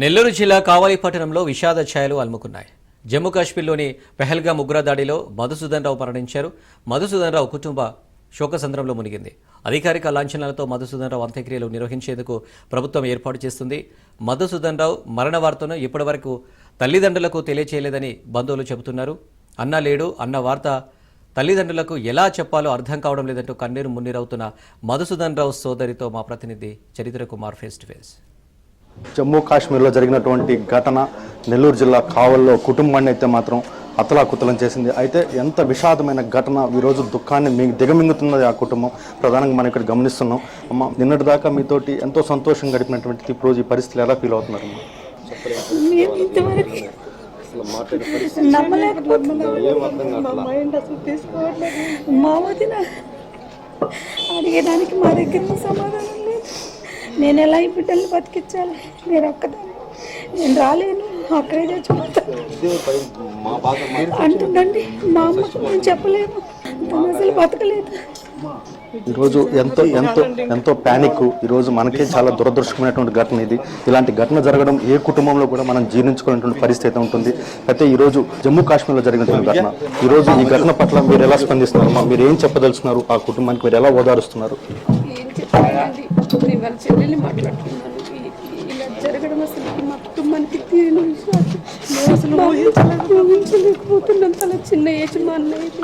నెల్లూరు జిల్లా కావలి పట్టణంలో విషాద ఛాయలు అలుముకున్నాయి. జమ్మూ కాశ్మీర్లోని పెహల్గా ఉగ్ర దాడిలో మధుసూదన్ రావు మరణించారు. మధుసూదన్ రావు కుటుంబ శోకసంద్రంలో మునిగింది. అధికారిక లాంఛనాలతో మధుసూదన్ రావు అంత్యక్రియలు నిర్వహించేందుకు ప్రభుత్వం ఏర్పాటు చేస్తుంది. మధుసూదన్ రావు మరణ వార్తను ఇప్పటివరకు తల్లిదండ్రులకు తెలియచేయలేదని బంధువులు చెబుతున్నారు. అన్న లేడు అన్న వార్త తల్లిదండ్రులకు ఎలా చెప్పాలో అర్థం కావడం లేదంటూ కన్నీరు మున్నీరవుతున్న మధుసూదన్ రావు సోదరితో మా ప్రతినిధి Charitra Kumar face to face. Jammu కాశ్మీర్లో జరిగినటువంటి ఘటన నెల్లూరు జిల్లా కావల్లో కుటుంబాన్ని అయితే మాత్రం అతలాకుతలం చేసింది. అయితే ఎంత విషాదమైన ఘటన ఈరోజు దుఃఖాన్ని మీ దిగమింగుతున్నది ఆ కుటుంబం. ప్రధానంగా మనం ఇక్కడ గమనిస్తున్నాం. అమ్మ నిన్నటి దాకా మీతోటి ఎంతో సంతోషం గడిపినటువంటి ఈ రోజు ఈ పరిస్థితులు ఎలా ఫీల్ అవుతున్నారు అడిగేదానికి మా దగ్గర సమాధానం నేను ఎలా ఈ బిడ్డల్ని బతికించాలి నేను ఒక్కదాన్ని. నేను రాలేను. అక్కడే చచ్చిపోతాను. అంటుండండి మా అమ్మకు మేము చెప్పలేము తను అసలు బతకలేదు. ఈరోజు ఎంతో ఎంతో ఎంతో ప్యానిక్ ఈరోజు మనకే చాలా దురదృష్టమైనటువంటి ఘటన ఇది. ఇలాంటి ఘటన జరగడం ఏ కుటుంబంలో కూడా మనం జీర్ణించుకునేటువంటి పరిస్థితి ఉంటుంది. అయితే ఈరోజు జమ్మూ కాశ్మీర్లో జరిగినటువంటి ఘటన. ఈరోజు ఈ ఘటన పట్ల మీరు ఎలా స్పందిస్తున్నారు అమ్మా? మీరు ఏం చెప్పదలుచున్నారు? ఆ కుటుంబానికి మీరు ఎలా ఓదారుస్తున్నారు? నేను వాళ్ళ చెల్లెల్ని మాట్లాడుతున్నాను. ఇలా జరగడం అసలు మా కుటుంబానికి తీరిన విషయం అసలు ఊహించలేక ఊహించలేకపోతున్నాం చాలా చిన్న ఏజ్ మా అన్నయ్యది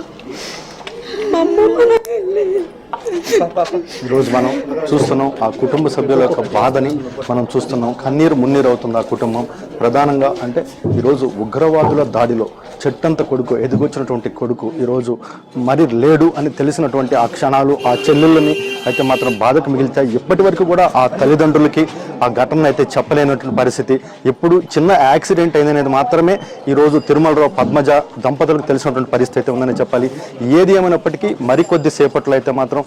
ఈరోజు మనం చూస్తున్నాం ఆ కుటుంబ సభ్యుల యొక్క బాధని మనం చూస్తున్నాం. కన్నీరు మున్నీరు అవుతుంది ఆ కుటుంబం. ప్రధానంగా అంటే ఈరోజు ఉగ్రవాదుల దాడిలో చెట్టంత కొడుకు ఎదిగొచ్చినటువంటి కొడుకు ఈరోజు మరి లేడు అని తెలిసినటువంటి ఆ క్షణాలు ఆ చెల్లెళ్ళని అయితే మాత్రం బాధకు మిగిలితాయి. ఇప్పటి వరకు కూడా ఆ తల్లిదండ్రులకి ఆ ఘటన అయితే చెప్పలేనటువంటి పరిస్థితి. ఎప్పుడు చిన్న యాక్సిడెంట్ అయిందనేది మాత్రమే ఈరోజు తిరుమలరావు పద్మజ దంపతులకు తెలిసినటువంటి పరిస్థితి అయితే ఉందని చెప్పాలి. ఏది ఏమైనా ఉన్నప్పటికీ మరికొద్ది సేపట్లో అయితే మాత్రం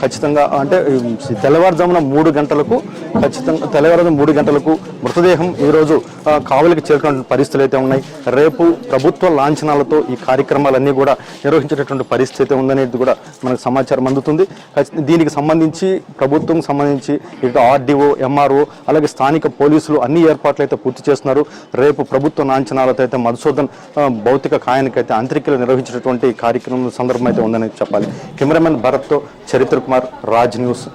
ఖచ్చితంగా అంటే తెల్లవారుజామున మూడు గంటలకు ఖచ్చితంగా తెల్లవారుజామున మూడు గంటలకు మృతదేహం ఈరోజు కావలికి చేరుకున్న పరిస్థితులు అయితే ఉన్నాయి. రేపు ప్రభుత్వ లాంఛనాలతో ఈ కార్యక్రమాలన్నీ కూడా నిర్వహించేటటువంటి పరిస్థితి అయితే ఉందనేది కూడా మనకు సమాచారం అందుతుంది. దీనికి సంబంధించి ప్రభుత్వం సంబంధించి ఇటు ఆర్డీఓ ఎంఆర్ఓ అలాగే స్థానిక పోలీసులు అన్ని ఏర్పాట్లు అయితే పూర్తి చేస్తున్నారు. రేపు ప్రభుత్వ లాంఛనాలతో అయితే మధుసూదన్ భౌతిక భౌతిక కాయానికైతే అంతరికలు నిర్వహించేటటువంటి కార్యక్రమం సందర్భం అయితే ఉందని చెప్పాలి. కెమెరామెన్ భరత్తో చరిత్ర కుమార్ రాజ్ న్యూస్.